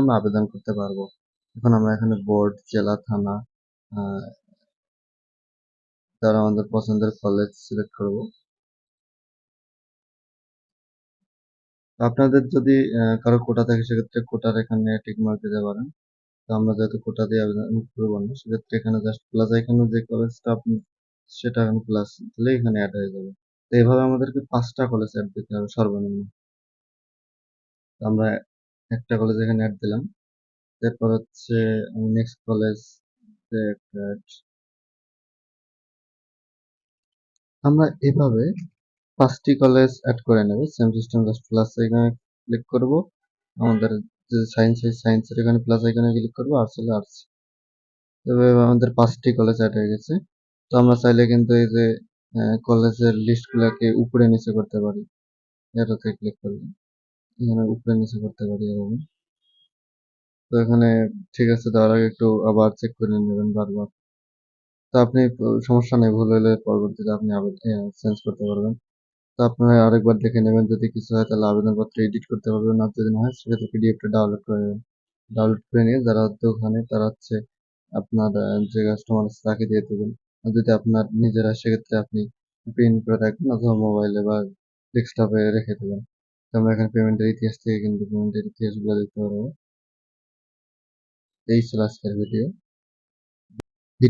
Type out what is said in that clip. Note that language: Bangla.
আমরা আবেদন করতে পারব। এখন আমরা এখানে বোর্ড, জেলা, থানা তারা আমাদের পছন্দের কলেজ সিলেক্ট করব। আপনাদের যদি কারও কোটা থাকে, সেক্ষেত্রে কোটার এখানে টিক মার্ক দিতে পারেন। তো আমরা যেহেতু কোটা দিয়ে আবেদন করব না, সেক্ষেত্রে এখানে জাস্ট প্লাস এখানে যে কলেজটা আপনি, সেটা এখানে প্লাস দিলে এখানে অ্যাড হয়ে যাবে। তো এইভাবে আমাদেরকে পাঁচটা কলেজ অ্যাড দিতে হবে সর্বনিম্ন। আমরা একটা কলেজ এখানে অ্যাড দিলাম। তারপর হচ্ছে আমি নেক্সট কলেজ আমরা এভাবে পাঁচটি কলেজ অ্যাড করে নেব। সেম সিস্টেম জাস্ট প্লাস এখানে ক্লিক করব। আমাদের যে সায়েন্স সেই সায়েন্সের এখানে প্লাস এখানে ক্লিক করব আর্টস হলে আর্টস এভাবে আমাদের পাঁচটি কলেজ অ্যাড হয়ে গেছে। তো আমরা চাইলে কিন্তু এই যে কলেজের লিস্টগুলোকে উপরে নিচে করতে পারি। এটাতে ক্লিক করলে। এখানে উপরে নিচে করতে পারি এভাবে তো এখানে ঠিক আছে দেওয়ার আগে একটু আবার চেক করে নেবেন বারবার। তো আপনি, সমস্যা নেই, ভুল হলে পরবর্তীতে আপনি চেঞ্জ করতে পারবেন। তো আপনারা আরেকবার দেখে নেবেন, যদি কিছু হয় তাহলে আবেদনপত্র এডিট করতে পারবেন, আর যদি না হয় সেক্ষেত্রে পিডিএফটা ডাউনলোড করে নেবেন। ডাউনলোড করে নিয়ে যারা ওখানে, তারা হচ্ছে আপনার যে কাস্টমার আছে তাকে দিয়ে দেবেন। আর যদি আপনার নিজেরা সেক্ষেত্রে আপনি প্রিন্ট করে রাখবেন অথবা মোবাইলে বা ডেস্কটপে রেখে দেবেন। আমরা এখানে পেমেন্টের ইতিহাস থেকে কিন্তু পেমেন্টের ইতিহাসগুলো দেখতে পারব। এই ছিল আজকের ভিডিও